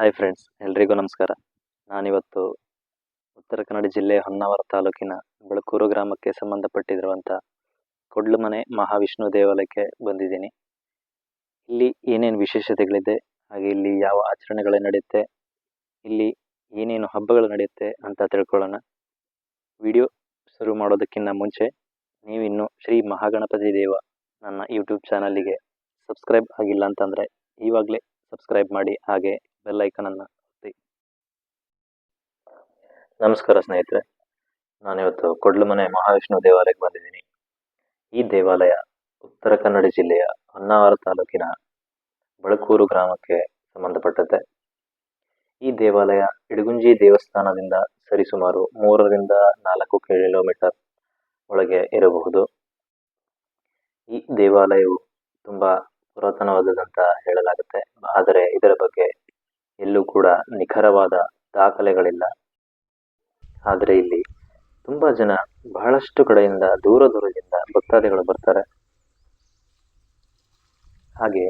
Hi friends ಎಲ್ರಿಗೂ ನಮಸ್ಕಾರ. ನಾನಿವತ್ತು ಉತ್ತರ ಕನ್ನಡ ಜಿಲ್ಲೆ ಹೊನ್ನಾವರ ತಾಲೂಕಿನ ಬೆಳಕೂರು ಗ್ರಾಮಕ್ಕೆ ಸಂಬಂಧಪಟ್ಟಿರುವಂಥ ಕೊಡ್ಲುಮನೆ ಮಹಾವಿಷ್ಣು ದೇವಾಲಯಕ್ಕೆ ಬಂದಿದ್ದೀನಿ. ಇಲ್ಲಿ ಏನೇನು ವಿಶೇಷತೆಗಳಿದೆ, ಹಾಗೆ ಇಲ್ಲಿ ಯಾವ ಆಚರಣೆಗಳು ನಡೆಯುತ್ತೆ, ಇಲ್ಲಿ ಏನೇನು ಹಬ್ಬಗಳು ನಡೆಯುತ್ತೆ ಅಂತ ತಿಳ್ಕೊಳ್ಳೋಣ. ವಿಡಿಯೋ ಶುರು ಮಾಡೋದಕ್ಕಿಂತ ಮುಂಚೆ ನೀವಿನ್ನು ಶ್ರೀ ಮಹಾಗಣಪತಿ ದೇವ ನನ್ನ ಯೂಟ್ಯೂಬ್ ಚಾನಲ್ಲಿಗೆ ಸಬ್ಸ್ಕ್ರೈಬ್ ಆಗಿಲ್ಲ ಅಂತಂದರೆ ಈವಾಗಲೇ ಸಬ್ಸ್ಕ್ರೈಬ್ ಮಾಡಿ, ಹಾಗೆ ಬೆಲ್ ಐಕನನ್ನು ಒತ್ತಿ. ನಮಸ್ಕಾರ ಸ್ನೇಹಿತರೆ. ನಾನಿವತ್ತು ಕೊಡ್ಲುಮನೆ ಮಹಾವಿಷ್ಣು ದೇವಾಲಯಕ್ಕೆ ಬಂದಿದ್ದೀನಿ. ಈ ದೇವಾಲಯ ಉತ್ತರ ಕನ್ನಡ ಜಿಲ್ಲೆಯ ಹೊನ್ನಾವರ ತಾಲೂಕಿನ ಬಳಕೂರು ಗ್ರಾಮಕ್ಕೆ ಸಂಬಂಧಪಟ್ಟಂತೆ ಈ ದೇವಾಲಯ ಇಡಗುಂಜಿ ದೇವಸ್ಥಾನದಿಂದ ಸರಿಸುಮಾರು ಮೂರರಿಂದ ನಾಲ್ಕು ಕಿಲೋಮೀಟರ್ ಒಳಗೆ ಇರಬಹುದು. ಈ ದೇವಾಲಯವು ತುಂಬ ಪುರಾತನವಾದದಂತ ಹೇಳಲಾಗುತ್ತೆ. ಆದರೆ ಇದರ ಬಗ್ಗೆ ಕೂಡ ನಿಖರವಾದ ದಾಖಲೆಗಳಿಲ್ಲ. ಆದರೆ ಇಲ್ಲಿ ತುಂಬ ಜನ ಬಹಳಷ್ಟು ಕಡೆಯಿಂದ ದೂರ ದೂರದಿಂದ ಭಕ್ತಾದಿಗಳು ಬರ್ತಾರೆ. ಹಾಗೆ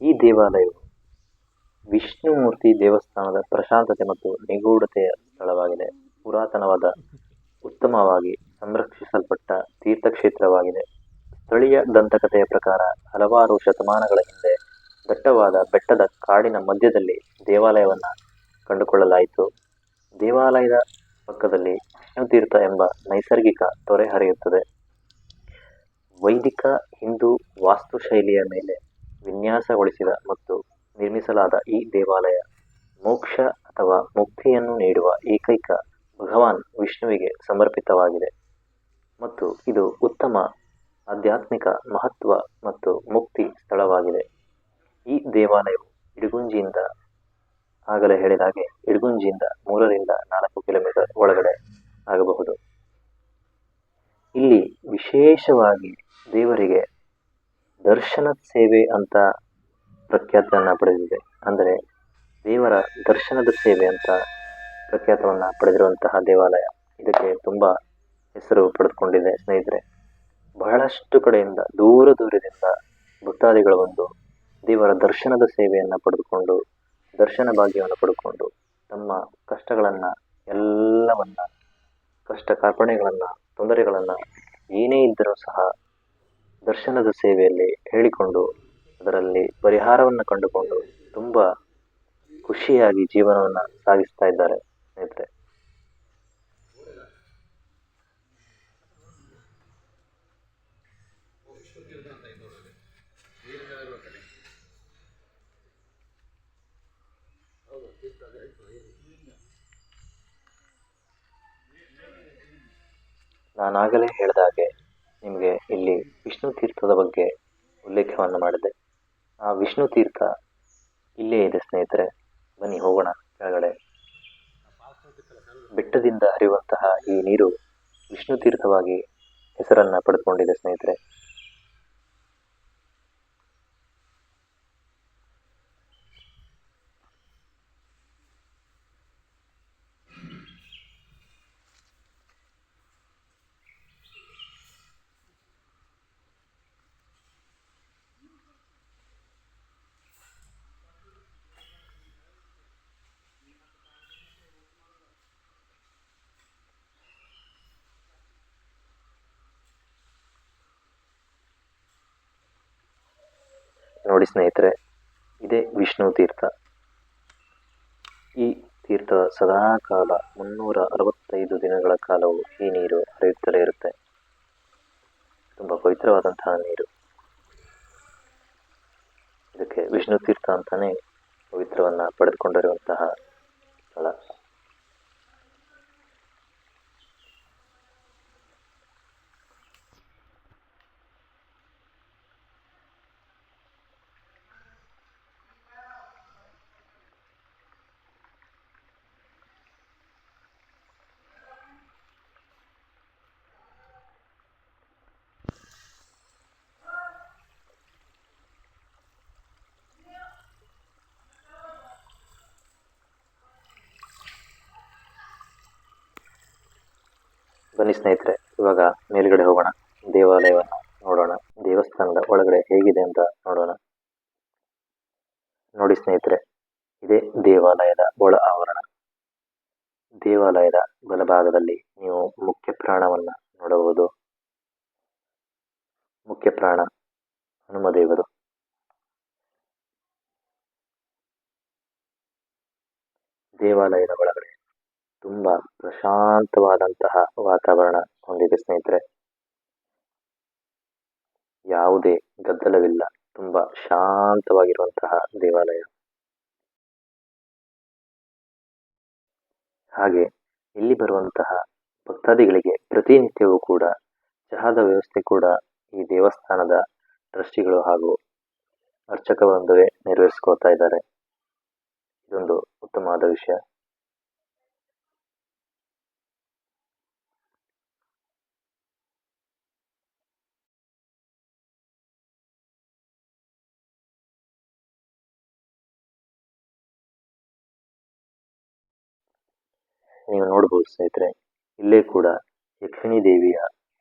ಈ ದೇವಾಲಯವು ವಿಷ್ಣುಮೂರ್ತಿ ದೇವಸ್ಥಾನದ ಪ್ರಶಾಂತತೆ ಮತ್ತು ನಿಗೂಢತೆಯ ಸ್ಥಳವಾಗಿದೆ. ಪುರಾತನವಾದ ಉತ್ತಮವಾಗಿ ಸಂರಕ್ಷಿಸಲ್ಪಟ್ಟ ತೀರ್ಥಕ್ಷೇತ್ರವಾಗಿದೆ. ಸ್ಥಳೀಯ ದಂತಕಥೆಯ ಪ್ರಕಾರ ಹಲವಾರು ಶತಮಾನಗಳ ಹಿಂದೆ ದಟ್ಟವಾದ ಬೆಟ್ಟದ ಕಾಡಿನ ಮಧ್ಯದಲ್ಲಿ ದೇವಾಲಯವನ್ನು ಕಂಡುಕೊಳ್ಳಲಾಯಿತು. ದೇವಾಲಯದ ಪಕ್ಕದಲ್ಲಿ ವಿಷ್ಣುತೀರ್ಥ ಎಂಬ ನೈಸರ್ಗಿಕ ತೊರೆ ಹರಿಯುತ್ತದೆ. ವೈದಿಕ ಹಿಂದೂ ವಾಸ್ತುಶೈಲಿಯ ಮೇಲೆ ವಿನ್ಯಾಸಗೊಳಿಸಿದ ಮತ್ತು ನಿರ್ಮಿಸಲಾದ ಈ ದೇವಾಲಯ ಮೋಕ್ಷ ಅಥವಾ ಮುಕ್ತಿಯನ್ನು ನೀಡುವ ಏಕೈಕ ಭಗವಾನ್ ವಿಷ್ಣುವಿಗೆ ಸಮರ್ಪಿತವಾಗಿದೆ. ಮತ್ತು ಇದು ಉತ್ತಮ ಆಧ್ಯಾತ್ಮಿಕ ಮಹತ್ವ ಮತ್ತು ಮುಕ್ತಿ ಸ್ಥಳವಾಗಿದೆ. ಈ ದೇವಾಲಯವು ಇಡಗುಂಜಿಯಿಂದ ಆಗಲೇ ಹೇಳಿದ ಹಾಗೆ ಇಡಗುಂಜಿಯಿಂದ ಮೂರರಿಂದ ನಾಲ್ಕು ಕಿಲೋಮೀಟರ್ ಒಳಗಡೆ ಆಗಬಹುದು. ಇಲ್ಲಿ ವಿಶೇಷವಾಗಿ ದೇವರಿಗೆ ದರ್ಶನ ಸೇವೆ ಅಂತ ಪ್ರಖ್ಯಾತವನ್ನು ಪಡೆದಿದೆ. ಅಂದರೆ ದೇವರ ದರ್ಶನದ ಸೇವೆ ಅಂತ ಪ್ರಖ್ಯಾತವನ್ನು ಪಡೆದಿರುವಂತಹ ದೇವಾಲಯ. ಇದಕ್ಕೆ ತುಂಬ ಹೆಸರು ಪಡೆದುಕೊಂಡಿದೆ ಸ್ನೇಹಿತರೆ. ಬಹಳಷ್ಟು ಕಡೆಯಿಂದ ದೂರ ದೂರದಿಂದ ಭಕ್ತಾದಿಗಳು ಬಂದು ದೇವರ ದರ್ಶನದ ಸೇವೆಯನ್ನು ಪಡೆದುಕೊಂಡು, ದರ್ಶನ ಭಾಗ್ಯವನ್ನು ಪಡೆದುಕೊಂಡು ತಮ್ಮ ಕಷ್ಟಗಳನ್ನು ಎಲ್ಲವನ್ನ, ಕಷ್ಟ ಕಾರ್ಪಣೆಗಳನ್ನು ತೊಂದರೆಗಳನ್ನು ಏನೇ ಇದ್ದರೂ ಸಹ ದರ್ಶನದ ಸೇವೆಯಲ್ಲಿ ಹೇಳಿಕೊಂಡು, ಅದರಲ್ಲಿ ಪರಿಹಾರವನ್ನು ಕಂಡುಕೊಂಡು ತುಂಬ ಖುಷಿಯಾಗಿ ಜೀವನವನ್ನು ಸಾಗಿಸ್ತಾ ಇದ್ದಾರೆ ಸ್ನೇಹಿತರೆ. ನಾನಾಗಲೇ ಹೇಳಿದ ಹಾಗೆ ನಿಮಗೆ ಇಲ್ಲಿ ವಿಷ್ಣು ತೀರ್ಥದ ಬಗ್ಗೆ ಉಲ್ಲೇಖವನ್ನು ಮಾಡಿದೆ ಆ ವಿಷ್ಣು ತೀರ್ಥ ಇಲ್ಲೇ ಇದೆ ಸ್ನೇಹಿತರೆ. ಬನ್ನಿ ಹೋಗೋಣ ಕೆಳಗಡೆ. ಬೆಟ್ಟದಿಂದ ಹರಿಯುವಂತಹ ಈ ನೀರು ವಿಷ್ಣು ತೀರ್ಥವಾಗಿ ಹೆಸರನ್ನು ಪಡೆದುಕೊಂಡಿದೆ ಸ್ನೇಹಿತರೆ. ನೋಡಿ ಸ್ನೇಹಿತರೆ, ಇದೇ ವಿಷ್ಣು ತೀರ್ಥ. ಈ ತೀರ್ಥ ಸದಾಕಾಲ ಮುನ್ನೂರ ಅರವತ್ತೈದು ದಿನಗಳ ಕಾಲವು ಈ ನೀರು ಹರಿಯುತ್ತಲೇ ಇರುತ್ತೆ. ತುಂಬ ಪವಿತ್ರವಾದಂತಹ ನೀರು. ಇದಕ್ಕೆ ವಿಷ್ಣು ತೀರ್ಥ ಅಂತಾನೆ ಪವಿತ್ರವನ್ನು ಪಡೆದುಕೊಂಡಿರುವಂತಹ ಸ್ಥಳ. ಬನ್ನಿ ಸ್ನೇಹಿತರೆ, ಇವಾಗ ಮೇಲ್ಗಡೆ ಹೋಗೋಣ. ದೇವಾಲಯವನ್ನು ನೋಡೋಣ. ದೇವಸ್ಥಾನದ ಒಳಗಡೆ ಹೇಗಿದೆ ಅಂತ ನೋಡೋಣ. ನೋಡಿ ಸ್ನೇಹಿತರೆ, ಇದೇ ದೇವಾಲಯದ ಒಳ ಆವರಣ. ದೇವಾಲಯದ ಬಲಭಾಗದಲ್ಲಿ ನೀವು ಮುಖ್ಯ ಪ್ರಾಣವನ್ನ ನೋಡಬಹುದು. ಮುಖ್ಯ ಪ್ರಾಣ ಹನುಮದೇವರು. ದೇವಾಲಯದ ಒಳಗಡೆ ತುಂಬಾ ಪ್ರಶಾಂತವಾದಂತಹ ವಾತಾವರಣ ಹೊಂದಿದೆ ಸ್ನೇಹಿತರೆ. ಯಾವುದೇ ಗದ್ದಲವಿಲ್ಲ, ತುಂಬಾ ಶಾಂತವಾಗಿರುವಂತಹ ದೇವಾಲಯ. ಹಾಗೆ ಇಲ್ಲಿ ಬರುವಂತಹ ಭಕ್ತಾದಿಗಳಿಗೆ ಪ್ರತಿನಿತ್ಯವೂ ಕೂಡ ಚಹಾದ ವ್ಯವಸ್ಥೆ ಕೂಡ ಈ ದೇವಸ್ಥಾನದ ಟ್ರಸ್ಟಿಗಳು ಹಾಗೂ ಅರ್ಚಕ ಬಂದವೇ ನೆರವೇರಿಸ್ಕೊಳ್ತಾ ಇದ್ದಾರೆ. ಇದೊಂದು ಉತ್ತಮವಾದ ವಿಷಯ. ನೀವು ನೋಡಬಹುದು ಸ್ನೇಹಿತರೆ ಇಲ್ಲೇ ಕೂಡ ಯಕ್ಷಿಣಿ ದೇವಿಯ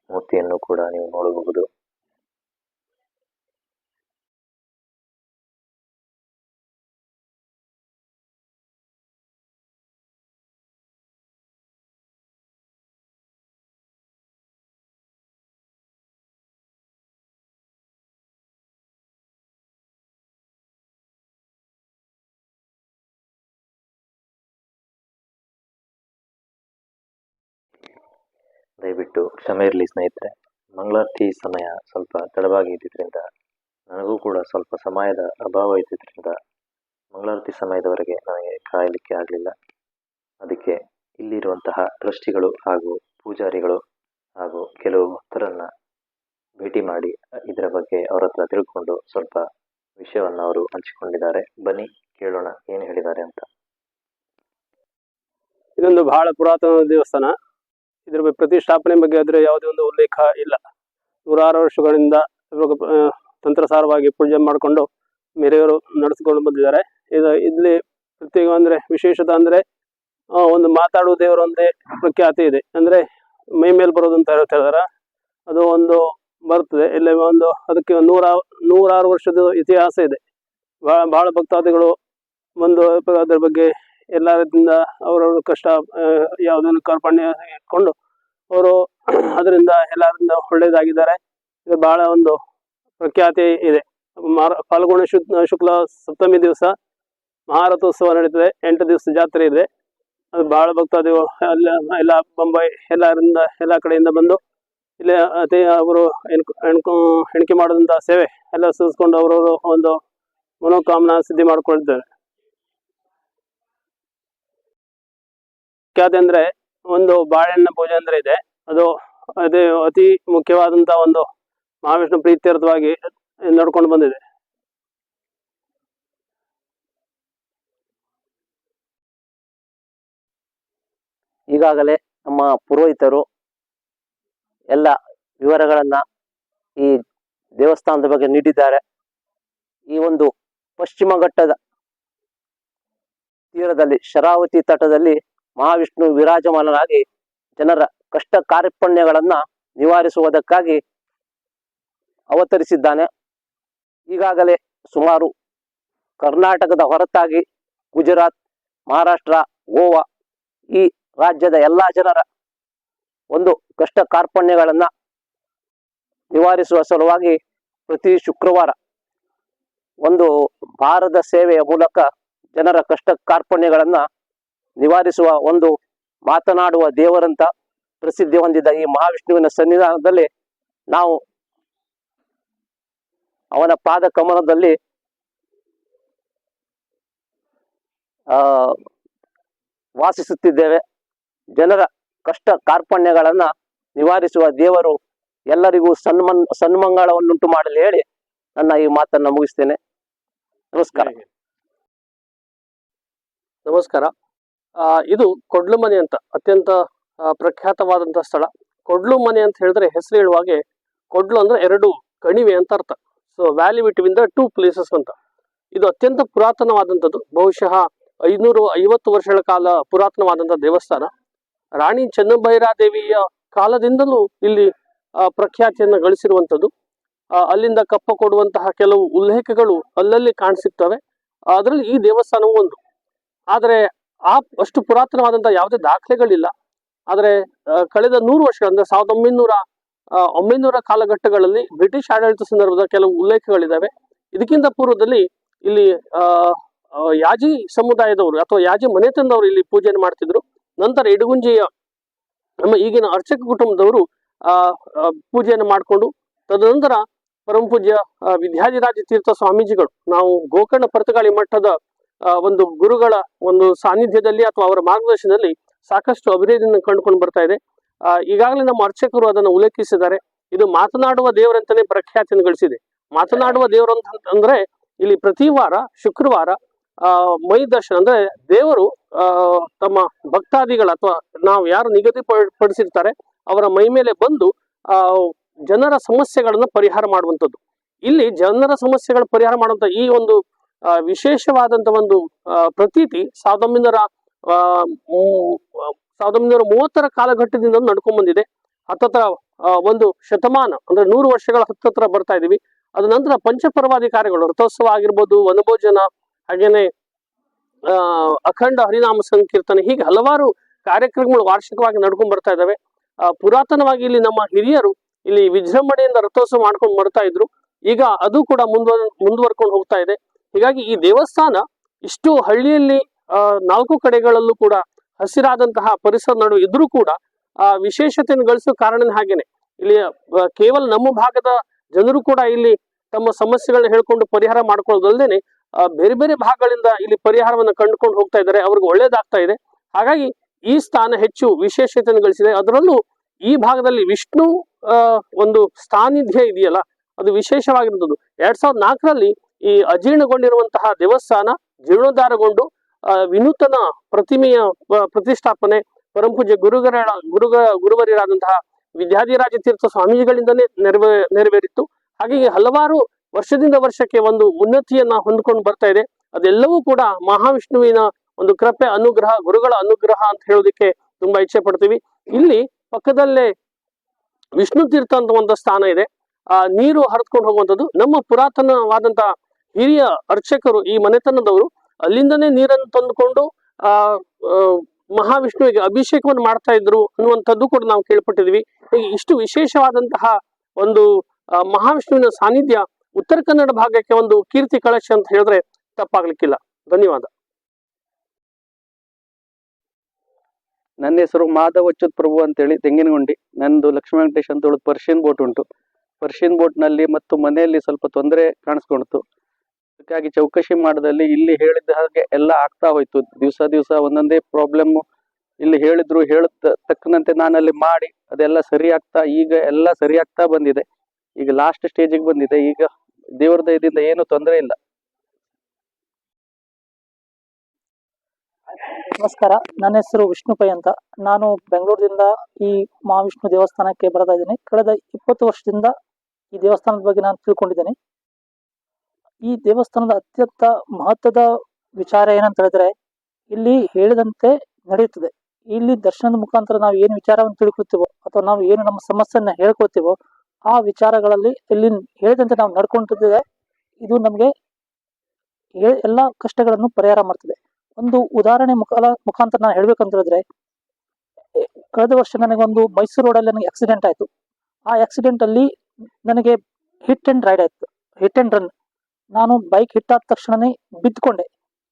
ಮೂರ್ತಿಯನ್ನು ಕೂಡ ನೀವು ನೋಡಬಹುದು. ದಯವಿಟ್ಟು ಕ್ಷಮೆ ಇರಲಿ ಸ್ನೇಹಿತರೆ. ಮಂಗಳಾರತಿ ಸಮಯ ಸ್ವಲ್ಪ ತಡವಾಗಿ ಇದ್ದಿದ್ದರಿಂದ ನನಗೂ ಕೂಡ ಸ್ವಲ್ಪ ಸಮಯದ ಅಭಾವ ಇದ್ದಿದ್ದರಿಂದ ಮಂಗಳಾರತಿ ಸಮಯದವರೆಗೆ ನನಗೆ ಕಾಯಲಿಕ್ಕೆ ಆಗಲಿಲ್ಲ. ಅದಕ್ಕೆ ಇಲ್ಲಿರುವಂತಹ ಟ್ರಸ್ಟಿಗಳು ಹಾಗೂ ಪೂಜಾರಿಗಳು ಹಾಗೂ ಕೆಲವು ಭಕ್ತರನ್ನು ಭೇಟಿ ಮಾಡಿ ಇದರ ಬಗ್ಗೆ ಅವರ ಹತ್ರ ತಿಳ್ಕೊಂಡು ಸ್ವಲ್ಪ ವಿಷಯವನ್ನು ಅವರು ಹಂಚಿಕೊಂಡಿದ್ದಾರೆ. ಬನ್ನಿ, ಕೇಳೋಣ ಏನು ಹೇಳಿದ್ದಾರೆ ಅಂತ. ಇದೊಂದು ಬಹಳ ಪುರಾತನ ದೇವಸ್ಥಾನ. ಇದರ ಬಗ್ಗೆ ಪ್ರತಿಷ್ಠಾಪನೆ ಬಗ್ಗೆ ಆದ್ರೆ ಯಾವುದೇ ಒಂದು ಉಲ್ಲೇಖ ಇಲ್ಲ. ನೂರಾರು ವರ್ಷಗಳಿಂದ ತಂತ್ರಸಾರವಾಗಿ ಪೂಜೆ ಮಾಡಿಕೊಂಡು ಮೇರೆಯವರು ನಡೆಸಿಕೊಂಡು ಬಂದಿದ್ದಾರೆ. ಇದು ಇಲ್ಲಿ ಪ್ರತ್ಯೇಕ ಅಂದ್ರೆ ವಿಶೇಷತೆ ಅಂದ್ರೆ ಒಂದು ಮಾತಾಡುವ ದೇವರು ಒಂದೇ ಪ್ರಖ್ಯಾತಿ ಇದೆ. ಅಂದ್ರೆ ಮೈ ಮೇಲೆ ಬರೋದು ಅಂತ ಅದು ಒಂದು ಬರ್ತದೆ. ಇಲ್ಲಿ ಒಂದು ಅದಕ್ಕೆ ನೂರ, ನೂರಾರು ವರ್ಷದ ಇತಿಹಾಸ ಇದೆ. ಬಹಳ ಭಕ್ತಾದಿಗಳು ಒಂದು ಅದ್ರ ಬಗ್ಗೆ ಎಲ್ಲ ಅವರವ್ರ ಕಷ್ಟ ಯಾವುದನ್ನು ಕಾರ್ಪಣ್ಯ ಇಟ್ಕೊಂಡು ಅವರು ಅದರಿಂದ ಎಲ್ಲರಿಂದ ಒಳ್ಳೇದಾಗಿದ್ದಾರೆ. ಇದು ಬಹಳ ಒಂದು ಪ್ರಖ್ಯಾತಿ ಇದೆ. ಮಾರ ಫಾಲ್ಗುಣ ಶುಕ್ಲ ಶುಕ್ಲ ಸಪ್ತಮಿ ದಿವಸ ಮಹಾರಥೋತ್ಸವ ನಡೀತದೆ. ಎಂಟು ದಿವಸ ಜಾತ್ರೆ ಇದೆ. ಅದು ಬಹಳ ಭಕ್ತಾದಿ ಎಲ್ಲ ಎಲ್ಲ ಬೊಂಬೈ, ಎಲ್ಲರಿಂದ, ಎಲ್ಲ ಕಡೆಯಿಂದ ಬಂದು ಇಲ್ಲಿ ಅತಿ ಅವರು ಎಣ್ಕು ಎಣ್ಕು, ಎಣಿಕೆ ಮಾಡಿದಂಥ ಸೇವೆ ಎಲ್ಲ ಸೂಸ್ಕೊಂಡು ಅವರವರು ಒಂದು ಮನೋಕಾಮನಾ ಸಿದ್ಧಿ ಮಾಡ್ಕೊಳ್ತಾರೆ. ಖ್ಯಾತಿ ಅಂದ್ರೆ ಒಂದು ಬಾಳೆಹಣ್ಣ ಪೂಜೆ ಅಂದ್ರೆ ಇದೆ. ಅದು ಅದೇ ಅತಿ ಮುಖ್ಯವಾದಂತ ಒಂದು ಮಹಾವಿಷ್ಣು ಪ್ರೀತ್ಯರ್ಥವಾಗಿ ನಡ್ಕೊಂಡು ಬಂದಿದೆ. ಈಗಾಗಲೇ ನಮ್ಮ ಪುರೋಹಿತರು ಎಲ್ಲ ವಿವರಗಳನ್ನ ಈ ದೇವಸ್ಥಾನದ ಬಗ್ಗೆ ನೀಡಿದ್ದಾರೆ. ಈ ಒಂದು ಪಶ್ಚಿಮ ಘಟ್ಟದ ತೀರದಲ್ಲಿ ಶರಾವತಿ ತಟದಲ್ಲಿ ಮಹಾವಿಷ್ಣು ವಿರಾಜಮಾನನಾಗಿ ಜನರ ಕಷ್ಟ ಕಾರ್ಪಣ್ಯಗಳನ್ನ ನಿವಾರಿಸುವುದಕ್ಕಾಗಿ ಅವತರಿಸಿದ್ದಾನೆ. ಈಗಾಗಲೇ ಸುಮಾರು ಕರ್ನಾಟಕದ ಹೊರತಾಗಿ ಗುಜರಾತ್, ಮಹಾರಾಷ್ಟ್ರ, ಗೋವಾ ಈ ರಾಜ್ಯದ ಎಲ್ಲಾ ಜನರ ಒಂದು ಕಷ್ಟ ಕಾರ್ಪಣ್ಯಗಳನ್ನು ನಿವಾರಿಸುವ ಸಲುವಾಗಿ ಪ್ರತಿ ಶುಕ್ರವಾರ ಒಂದು ಭಾರದ ಸೇವೆಯ ಮೂಲಕ ಜನರ ಕಷ್ಟ ಕಾರ್ಪಣ್ಯಗಳನ್ನ ನಿವಾರಿಸುವ ಒಂದು ಮಾತನಾಡುವ ದೇವರಂತ ಪ್ರಸಿದ್ಧಿ ಹೊಂದಿದ್ದ ಈ ಮಹಾವಿಷ್ಣುವಿನ ಸನ್ನಿಧಾನದಲ್ಲಿ ನಾವು ಅವನ ಪಾದ ಕಮಲದಲ್ಲಿ, ಆ, ವಾಸಿಸುತ್ತಿದ್ದೇವೆ. ಜನರ ಕಷ್ಟ ಕಾರ್ಪಣ್ಯಗಳನ್ನ ನಿವಾರಿಸುವ ದೇವರು ಎಲ್ಲರಿಗೂ ಸನ್ಮನ್, ಸನ್ಮಂಗಳವನ್ನುಂಟು ಮಾಡಲಿ ಹೇಳಿ ನನ್ನ ಈ ಮಾತನ್ನ ಮುಗಿಸ್ತೇನೆ. ನಮಸ್ಕಾರ. ನಮಸ್ಕಾರ. ಇದು ಕೊಡ್ಲು ಮನೆ ಅಂತ, ಅತ್ಯಂತ ಪ್ರಖ್ಯಾತವಾದಂಥ ಸ್ಥಳ. ಕೊಡ್ಲು ಮನೆ ಅಂತ ಹೇಳಿದ್ರೆ ಹೆಸರು ಹೇಳುವಾಗೆ ಕೊಡ್ಲು ಅಂದ್ರೆ ಎರಡು ಕಣಿವೆ ಅಂತ ಅರ್ಥ. So valley between the two places ಅಂತ. ಇದು ಅತ್ಯಂತ ಪುರಾತನವಾದಂಥದ್ದು. ಬಹುಶಃ ಐನೂರು ಐವತ್ತು ವರ್ಷಗಳ ಕಾಲ ಪುರಾತನವಾದಂಥ ದೇವಸ್ಥಾನ. ರಾಣಿ ಚೆನ್ನಭೈರಾದೇವಿಯ ಕಾಲದಿಂದಲೂ ಇಲ್ಲಿ ಪ್ರಖ್ಯಾತಿಯನ್ನು ಗಳಿಸಿರುವಂಥದ್ದು. ಅಲ್ಲಿಂದ ಕಪ್ಪ ಕೊಡುವಂತಹ ಕೆಲವು ಉಲ್ಲೇಖಗಳು ಅಲ್ಲಲ್ಲಿ ಕಾಣಿಸಿರ್ತವೆ ಅದರಲ್ಲಿ ಈ ದೇವಸ್ಥಾನವೂ ಒಂದು. ಆದರೆ ಆ ಅಷ್ಟು ಪುರಾತನವಾದಂತಹ ಯಾವುದೇ ದಾಖಲೆಗಳಿಲ್ಲ. ಆದರೆ ಕಳೆದ ನೂರು ವರ್ಷ ಅಂದ್ರೆ ಸಾವಿರದ ಒಂಬೈನೂರ ಒಂಬೈನೂರ ಕಾಲಘಟ್ಟಗಳಲ್ಲಿ ಬ್ರಿಟಿಷ್ ಆಡಳಿತ ಸಂದರ್ಭದ ಕೆಲವು ಉಲ್ಲೇಖಗಳಿದ್ದಾವೆ. ಇದಕ್ಕಿಂತ ಪೂರ್ವದಲ್ಲಿ ಇಲ್ಲಿ ಯಾಜಿ ಸಮುದಾಯದವರು ಅಥವಾ ಯಾಜಿ ಮನೆತನದವರು ಇಲ್ಲಿ ಪೂಜೆಯನ್ನು ಮಾಡ್ತಿದ್ರು. ನಂತರ ಇಡಗುಂಜಿಯ ನಮ್ಮ ಈಗಿನ ಅರ್ಚಕ ಕುಟುಂಬದವರು, ಆ ಪೂಜೆಯನ್ನು ಮಾಡಿಕೊಂಡು, ತದನಂತರ ಪರಮ ಪೂಜ್ಯ ವಿದ್ಯಾಜಿರಾಜ ತೀರ್ಥ ಸ್ವಾಮೀಜಿಗಳು, ನಾವು ಗೋಕರ್ಣ ಪರ್ತಗಾಳಿ ಮಠದ ಒಂದು ಗುರುಗಳ ಒಂದು ಸಾನ್ನಿಧ್ಯದಲ್ಲಿ ಅಥವಾ ಅವರ ಮಾರ್ಗದರ್ಶನದಲ್ಲಿ ಸಾಕಷ್ಟು ಅಭಿವೃದ್ಧಿಯನ್ನು ಕಂಡುಕೊಂಡು ಬರ್ತಾ ಇದೆ. ಈಗಾಗಲೇ ನಮ್ಮ ಅರ್ಚಕರು ಅದನ್ನು ಉಲ್ಲೇಖಿಸಿದ್ದಾರೆ. ಇದು ಮಾತನಾಡುವ ದೇವರಂತಾನೆ ಪ್ರಖ್ಯಾತಿಯನ್ನು ಗಳಿಸಿದೆ. ಮಾತನಾಡುವ ದೇವರು ಅಂತ ಅಂದ್ರೆ ಇಲ್ಲಿ ಪ್ರತಿ ವಾರ, ಶುಕ್ರವಾರ ಮೈ ದರ್ಶನ ಅಂದ್ರೆ ದೇವರು ತಮ್ಮ ಭಕ್ತಾದಿಗಳ ಅಥವಾ ನಾವು ಯಾರು ನಿಗದಿ ಪಡಿಸಿರ್ತಾರೆ ಅವರ ಮೈ ಮೇಲೆ ಬಂದು ಜನರ ಸಮಸ್ಯೆಗಳನ್ನು ಪರಿಹಾರ ಮಾಡುವಂಥದ್ದು. ಇಲ್ಲಿ ಜನರ ಸಮಸ್ಯೆಗಳ ಪರಿಹಾರ ಮಾಡುವಂತ ಈ ಒಂದು ವಿಶೇಷವಾದಂತ ಒಂದು ಪ್ರತೀತಿ ಸಾವಿರದ ಒಂಬೈನೂರ ಸಾವಿರದ ಒಂಬೈನೂರ ಮೂವತ್ತರ ಕಾಲಘಟ್ಟದಿಂದ ನಡ್ಕೊಂಡ್ ಬಂದಿದೆ. ಹತ್ತತ್ರ ಒಂದು ಶತಮಾನ, ಅಂದ್ರೆ ನೂರು ವರ್ಷಗಳ ಹತ್ತತ್ರ ಬರ್ತಾ ಇದೀವಿ. ಅದ ನಂತರ ಪಂಚಪರ್ವಾದಿ ಕಾರ್ಯಗಳು, ರಥೋತ್ಸವ ಆಗಿರ್ಬೋದು, ವನಭೋಜನ, ಹಾಗೇನೆ ಅಖಂಡ ಹರಿನಾಮ ಸಂಕೀರ್ತನೆ, ಹೀಗೆ ಹಲವಾರು ಕಾರ್ಯಕ್ರಮಗಳು ವಾರ್ಷಿಕವಾಗಿ ನಡ್ಕೊಂಡ್ ಬರ್ತಾ ಇದ್ದಾವೆ. ಪುರಾತನವಾಗಿ ಇಲ್ಲಿ ನಮ್ಮ ಹಿರಿಯರು ಇಲ್ಲಿ ವಿಜೃಂಭಣೆಯಿಂದ ರಥೋತ್ಸವ ಮಾಡ್ಕೊಂಡು ಬರ್ತಾ ಇದ್ರು. ಈಗ ಅದು ಕೂಡ ಮುಂದುವರ್ ಮುಂದುವರ್ಕೊಂಡು ಹೋಗ್ತಾ ಇದೆ. ಹೀಗಾಗಿ ಈ ದೇವಸ್ಥಾನ ಇಷ್ಟು ಹಳ್ಳಿಯಲ್ಲಿ ನಾಲ್ಕು ಕಡೆಗಳಲ್ಲೂ ಕೂಡ ಹಸಿರಾದಂತಹ ಪರಿಸರ ನಡುವೆ ಇದ್ರೂ ಕೂಡ, ಆ, ವಿಶೇಷತೆಯನ್ನು ಗಳಿಸೋ ಕಾರಣ ಹಾಗೇನೆ. ಇಲ್ಲಿ ಕೇವಲ ನಮ್ಮ ಭಾಗದ ಜನರು ಕೂಡ ಇಲ್ಲಿ ತಮ್ಮ ಸಮಸ್ಯೆಗಳನ್ನ ಹೇಳ್ಕೊಂಡು ಪರಿಹಾರ ಮಾಡ್ಕೊಳ್ಳೋದಲ್ದೇನೆ ಬೇರೆ ಬೇರೆ ಭಾಗಗಳಿಂದ ಇಲ್ಲಿ ಪರಿಹಾರವನ್ನು ಕಂಡುಕೊಂಡು ಹೋಗ್ತಾ ಇದ್ದಾರೆ, ಅವ್ರಿಗೆ ಒಳ್ಳೇದಾಗ್ತಾ ಇದೆ. ಹಾಗಾಗಿ ಈ ಸ್ಥಾನ ಹೆಚ್ಚು ವಿಶೇಷತೆಯನ್ನು ಗಳಿಸಿದೆ. ಅದರಲ್ಲೂ ಈ ಭಾಗದಲ್ಲಿ ವಿಷ್ಣು ಒಂದು ಸ್ಥಾನಿಧ್ಯ ಇದೆಯಲ್ಲ, ಅದು ವಿಶೇಷವಾಗಿರುವಂಥದ್ದು ಎರಡ್ ಸಾವಿರದ ನಾಲ್ಕರಲ್ಲಿ ಈ ಅಜೀರ್ಣಗೊಂಡಿರುವಂತಹ ದೇವಸ್ಥಾನ ಜೀರ್ಣೋದ್ಧಾರಗೊಂಡು ವಿನೂತನ ಪ್ರತಿಮೆಯ ಪ್ರತಿಷ್ಠಾಪನೆ ಪರಂಪೂಜೆ ಗುರುಗಳ ಗುರುಗ ಗುರುವರಿಯರಾದಂತಹ ವಿದ್ಯಾಧಿರಾಜ ತೀರ್ಥ ಸ್ವಾಮೀಜಿಗಳಿಂದಲೇ ನೆರವೇ, ನೆರವೇರಿತ್ತು. ಹಾಗಾಗಿ ಹಲವಾರು ವರ್ಷದಿಂದ ವರ್ಷಕ್ಕೆ ಒಂದು ಉನ್ನತಿಯನ್ನ ಹೊಂದ್ಕೊಂಡು ಬರ್ತಾ ಇದೆ. ಅದೆಲ್ಲವೂ ಕೂಡ ಮಹಾವಿಷ್ಣುವಿನ ಒಂದು ಕೃಪೆ, ಅನುಗ್ರಹ, ಗುರುಗಳ ಅನುಗ್ರಹ ಅಂತ ಹೇಳೋದಕ್ಕೆ ತುಂಬಾ ಇಚ್ಛೆ ಪಡ್ತೀವಿ. ಇಲ್ಲಿ ಪಕ್ಕದಲ್ಲೇ ವಿಷ್ಣು ತೀರ್ಥ ಅಂತ ಒಂದು ಸ್ಥಾನ ಇದೆ. ಆ, ನೀರು ಹರಿದ್ಕೊಂಡು ಹೋಗುವಂಥದ್ದು. ನಮ್ಮ ಪುರಾತನವಾದಂತ ಹಿರಿಯ ಅರ್ಚಕರು ಈ ಮನೆತನದವರು ಅಲ್ಲಿಂದನೇ ನೀರನ್ನು ತಂದುಕೊಂಡು ಆ ಮಹಾವಿಷ್ಣುವಿಗೆ ಅಭಿಷೇಕವನ್ನು ಮಾಡ್ತಾ ಇದ್ರು ಅನ್ನುವಂಥದ್ದು ಕೂಡ ನಾವು ಕೇಳ್ಪಟ್ಟಿದ್ವಿ ಇಷ್ಟು ವಿಶೇಷವಾದಂತಹ ಒಂದು ಮಹಾವಿಷ್ಣುವಿನ ಸಾನ್ನಿಧ್ಯ ಉತ್ತರ ಕನ್ನಡ ಭಾಗಕ್ಕೆ ಒಂದು ಕೀರ್ತಿ ಕಳಶ ಅಂತ ಹೇಳಿದ್ರೆ ತಪ್ಪಾಗ್ಲಿಕ್ಕಿಲ್ಲ. ಧನ್ಯವಾದ. ನನ್ನ ಹೆಸರು ಮಾಧವ್ ಅಚ್ಯುತ್ ಪ್ರಭು ಅಂತೇಳಿ, ತೆಂಗಿನಗುಂಡಿ. ನಂದು ಲಕ್ಷ್ಮೀ ವೆಂಕಟೇಶ್ ಅಂತ ಹೇಳಿ ಪರ್ಷಿಯನ್ ಬೋಟ್ ಉಂಟು. ಪರ್ಷಿಯನ್ ಬೋಟ್ನಲ್ಲಿ ಮತ್ತು ಮನೆಯಲ್ಲಿ ಸ್ವಲ್ಪ ತೊಂದರೆ ಕಾಣಿಸ್ಕೊಳ್ತು ಅದಕ್ಕಾಗಿ ಚೌಕಶಿ ಮಾಡದಲ್ಲಿ ಇಲ್ಲಿ ಹೇಳಿದ ಹಾಗೆ ಎಲ್ಲ ಆಗ್ತಾ ಹೋಯ್ತು. ದಿವಸ ದಿವಸ ಒಂದೊಂದೇ ಪ್ರಾಬ್ಲಮ್ ಇಲ್ಲಿ ಹೇಳಿದ್ರು, ಹೇಳುತ್ತ ತಕ್ಕನಂತೆ ಅಲ್ಲಿ ಮಾಡಿ ಅದೆಲ್ಲ ಸರಿ ಆಗ್ತಾ, ಈಗ ಎಲ್ಲ ಸರಿ ಆಗ್ತಾ ಬಂದಿದೆ. ಈಗ ಲಾಸ್ಟ್ ಸ್ಟೇಜಿಗೆ ಬಂದಿದೆ. ಈಗ ದೇವರ ದಯದಿಂದ ಏನು ತೊಂದರೆ ಇಲ್ಲ. ನಮಸ್ಕಾರ. ನನ್ನ ಹೆಸರು ವಿಷ್ಣು ಪೈ ಅಂತ. ನಾನು ಬೆಂಗಳೂರಿನಿಂದ ಈ ಮಹಾವಿಷ್ಣು ದೇವಸ್ಥಾನಕ್ಕೆ ಬರ್ತಾ ಇದ್ದೀನಿ. ಕಳೆದ ಇಪ್ಪತ್ತು ವರ್ಷದಿಂದ ಈ ದೇವಸ್ಥಾನದ ಬಗ್ಗೆ ನಾನು ತಿಳ್ಕೊಂಡಿದ್ದೇನೆ. ಈ ದೇವಸ್ಥಾನದ ಅತ್ಯಂತ ಮಹತ್ವದ ವಿಚಾರ ಏನಂತ ಹೇಳಿದ್ರೆ, ಇಲ್ಲಿ ಹೇಳಿದಂತೆ ನಡೆಯುತ್ತದೆ. ಇಲ್ಲಿ ದರ್ಶನದ ಮುಖಾಂತರ ನಾವು ಏನು ವಿಚಾರವನ್ನು ತಿಳ್ಕೊಳ್ತೀವೋ, ಅಥವಾ ನಾವು ಏನು ನಮ್ಮ ಸಮಸ್ಯೆಯನ್ನ ಹೇಳ್ಕೊಳ್ತೀವೋ, ಆ ವಿಚಾರಗಳಲ್ಲಿ ಇಲ್ಲಿ ಹೇಳಿದಂತೆ ನಾವು ನಡ್ಕೊಂಡಿದ್ದೇವೆ. ಇದು ನಮಗೆ ಎಲ್ಲ ಕಷ್ಟಗಳನ್ನು ಪರಿಹಾರ ಮಾಡ್ತದೆ. ಒಂದು ಉದಾಹರಣೆ ಮುಖಾಲ, ಮುಖಾಂತರ ನಾನು ಹೇಳ್ಬೇಕಂತ ಹೇಳಿದ್ರೆ ಕಳೆದ ವರ್ಷ ನನಗೊಂದು ಮೈಸೂರು ರೋಡಲ್ಲಿ ನನಗೆ ಆಕ್ಸಿಡೆಂಟ್ ಆಯ್ತು. ಆ ಆಕ್ಸಿಡೆಂಟ್ ಅಲ್ಲಿ ನನಗೆ ಹಿಟ್ ಅಂಡ್ ರೈಡ್ ಆಯ್ತು. ಹಿಟ್ ಅಂಡ್ ರನ್ ನಾನು ಬೈಕ್ ಹಿಟ್ ಆದ ತಕ್ಷಣನೇ ಬಿದ್ದುಕೊಂಡೆ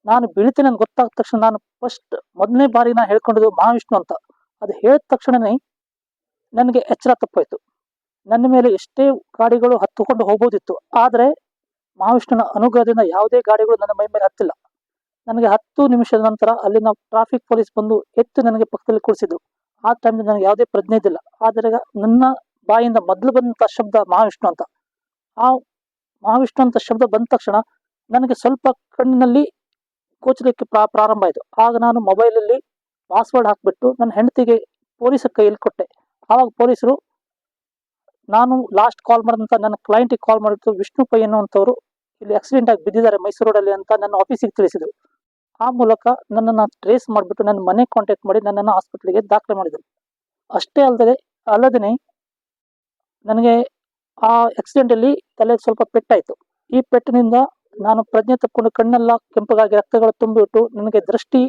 ನಾನು ಬೀಳ್ತೀನಿ ಅಂತ ಗೊತ್ತಾದ ತಕ್ಷಣ ನಾನು ಫಸ್ಟ್ ಮೊದಲನೇ ಬಾರಿ ನಾನು ಹೇಳ್ಕೊಂಡಿದ್ದು ಮಹಾವಿಷ್ಣು ಅಂತ. ಅದು ಹೇಳಿದ ತಕ್ಷಣನೇ ನನಗೆ ಎಚ್ಚರ ತಪ್ಪಾಯಿತು. ನನ್ನ ಮೇಲೆ ಎಷ್ಟೇ ಗಾಡಿಗಳು ಹತ್ತುಕೊಂಡು ಹೋಗ್ಬೋದಿತ್ತು, ಆದರೆ ಮಹಾವಿಷ್ಣುನ ಅನುಗ್ರಹದಿಂದ ಯಾವುದೇ ಗಾಡಿಗಳು ನನ್ನ ಮೈ ಮೇಲೆ ಹತ್ತಿಲ್ಲ. ನನಗೆ ಹತ್ತು ನಿಮಿಷದ ನಂತರ ಅಲ್ಲಿನ ಟ್ರಾಫಿಕ್ ಪೊಲೀಸ್ ಬಂದು ಎತ್ತು ನನಗೆ ಪಕ್ಕದಲ್ಲಿ ಕೂಡಿಸಿದ್ರು ಆ ಟೈಮ್ ನನಗೆ ಯಾವುದೇ ಪ್ರಜ್ಞೆ ಇದ್ದಿಲ್ಲ. ಆದರೆ ನನ್ನ ಬಾಯಿಂದ ಮೊದಲು ಬಂದಂಥ ಶಬ್ದ ಮಹಾವಿಷ್ಣು ಅಂತ. ಆ ಮಹಾವಿಷ್ಣು ಅಂತ ಶಬ್ದ ಬಂದ ತಕ್ಷಣ ನನಗೆ ಸ್ವಲ್ಪ ಕಣ್ಣಿನಲ್ಲಿ ಕೋಚಲಿಕ್ಕೆ ಪ್ರಾ ಪ್ರಾರಂಭ ಆಯಿತು. ಆಗ ನಾನು ಮೊಬೈಲಲ್ಲಿ ಪಾಸ್ವರ್ಡ್ ಹಾಕಿಬಿಟ್ಟು ನನ್ನ ಹೆಂಡತಿಗೆ ಪೊಲೀಸರ ಕೈಯಲ್ಲಿ ಕೊಟ್ಟೆ. ಆವಾಗ ಪೊಲೀಸರು, ನಾನು ಲಾಸ್ಟ್ ಕಾಲ್ ಮಾಡಿದಂಥ ನನ್ನ ಕ್ಲೈಂಟಿಗೆ ಕಾಲ್ ಮಾಡಿದ್ದು ವಿಷ್ಣು ಪೈ ಅನ್ನುವಂಥವ್ರು ಇಲ್ಲಿ ಆಕ್ಸಿಡೆಂಟ್ ಆಗಿ ಬಿದ್ದಿದ್ದಾರೆ ಮೈಸೂರು ರೋಡಲ್ಲಿ ಅಂತ ನನ್ನ ಆಫೀಸಿಗೆ ತಿಳಿಸಿದರು. ಆ ಮೂಲಕ ನನ್ನನ್ನು ಟ್ರೇಸ್ ಮಾಡಿಬಿಟ್ಟು ನನ್ನ ಮನೆ ಕಾಂಟ್ಯಾಕ್ಟ್ ಮಾಡಿ ನನ್ನನ್ನು ಹಾಸ್ಪಿಟ್ಲಿಗೆ ದಾಖಲೆ ಮಾಡಿದರು. ಅಷ್ಟೇ ಅಲ್ಲದೆ ಅಲ್ಲದೇ ನನಗೆ ಆ ಆಕ್ಸಿಡೆಂಟಲ್ಲಿ ತಲೆಗೆ ಸ್ವಲ್ಪ ಪೆಟ್ಟಾಯಿತು. ಈ ಪೆಟ್ಟಿನಿಂದ ನಾನು ಪ್ರಜ್ಞೆ ತಪ್ಪಿಕೊಂಡು ಕಣ್ಣೆಲ್ಲ ಕೆಂಪಗಾಗಿ ರಕ್ತಗಳು ತುಂಬಿಬಿಟ್ಟು ನನಗೆ ದೃಷ್ಟಿ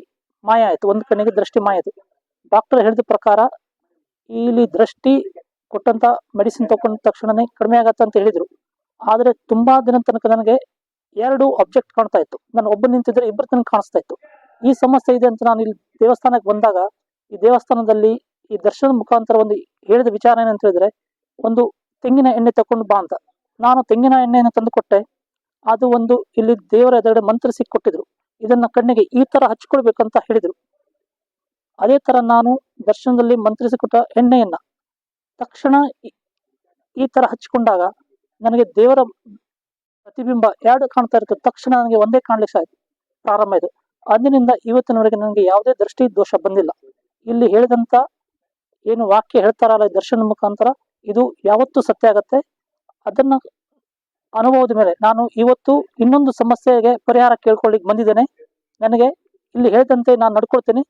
ಮಾಯ ಆಯಿತು. ಒಂದು ಕಣ್ಣಿಗೆ ದೃಷ್ಟಿ ಮಾಯ ಆಯಿತು. ಡಾಕ್ಟರ್ ಹೇಳಿದ ಪ್ರಕಾರ ಇಲ್ಲಿ ದೃಷ್ಟಿ ಕೊಟ್ಟಂತ ಮೆಡಿಸಿನ್ ತಗೊಂಡ ತಕ್ಷಣನೇ ಕಡಿಮೆ ಆಗತ್ತೆ ಅಂತ ಹೇಳಿದರು. ಆದರೆ ತುಂಬಾ ದಿನ ತನಕ ನನಗೆ ಎರಡು ಆಬ್ಜೆಕ್ಟ್ ಕಾಣ್ತಾ ಇತ್ತು. ನಾನು ಒಬ್ಬ ನಿಂತಿದ್ರೆ ಇಬ್ಬರು ತನಕ ಕಾಣಿಸ್ತಾ ಇತ್ತು. ಈ ಸಮಸ್ಯೆ ಇದೆ ಅಂತ ನಾನು ಇಲ್ಲಿ ದೇವಸ್ಥಾನಕ್ಕೆ ಬಂದಾಗ ಈ ದೇವಸ್ಥಾನದಲ್ಲಿ ಈ ದರ್ಶನದ ಮುಖಾಂತರ ಒಂದು ಹೇಳಿದ ವಿಚಾರ ಏನಂತ ಹೇಳಿದ್ರೆ ಒಂದು ತೆಂಗಿನ ಎಣ್ಣೆ ತಕೊಂಡು ಬಾ ಅಂತ. ನಾನು ತೆಂಗಿನ ಎಣ್ಣೆಯನ್ನು ತಂದು ಕೊಟ್ಟೆ. ಅದು ಒಂದು ಇಲ್ಲಿ ದೇವರ ಎದುರುಗಡೆ ಮಂತ್ರಿಸಿ ಕೊಟ್ಟಿದ್ರು ಇದನ್ನ ಕಣ್ಣಿಗೆ ಈ ತರ ಹಚ್ಕೊಳ್ಬೇಕಂತ ಹೇಳಿದ್ರು. ಅದೇ ತರ ನಾನು ದರ್ಶನದಲ್ಲಿ ಮಂತ್ರಿಸಿಕೊಟ್ಟ ಎಣ್ಣೆಯನ್ನ ತಕ್ಷಣ ಈ- ತರ ಹಚ್ಕೊಂಡಾಗ ನನಗೆ ದೇವರ ಪ್ರತಿಬಿಂಬ ಎರಡು ಕಾಣ್ತಾ ಇರುತ್ತೆ ತಕ್ಷಣ ನನಗೆ ಒಂದೇ ಕಾಣ್ಲಿಕ್ಕೆ ಆಯ್ತು ಪ್ರಾರಂಭ ಇದು ಅಂದಿನಿಂದ ಇವತ್ತಿನವರೆಗೆ ನನಗೆ ಯಾವುದೇ ದೃಷ್ಟಿ ದೋಷ ಬಂದಿಲ್ಲ. ಇಲ್ಲಿ ಹೇಳಿದಂತ ಏನು ವಾಕ್ಯ ಹೇಳ್ತಾರಲ್ಲ ದರ್ಶನ ಮುಖಾಂತರ ಇದು ಯಾವತ್ತು ಸತ್ಯ ಆಗತ್ತೆ. ಅದನ್ನ ಅನುಭವದ ಮೇಲೆ ನಾನು ಇವತ್ತು ಇನ್ನೊಂದು ಸಮಸ್ಯೆಗೆ ಪರಿಹಾರ ಕೇಳ್ಕೊಳ್ಳಿಕ್ ಬಂದಿದ್ದೇನೆ. ನನಗೆ ಇಲ್ಲಿ ಹೇಳಿದಂತೆ ನಾನು ನಡ್ಕೊಳ್ತೇನೆ.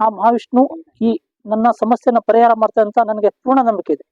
ಆ ಮಹಾವಿಷ್ಣು ಈ ನನ್ನ ಸಮಸ್ಯೆನ ಪರಿಹಾರ ಮಾಡ್ತಾರೆ ಅಂತ ನನಗೆ ಪೂರ್ಣ ನಂಬಿಕೆ ಇದೆ.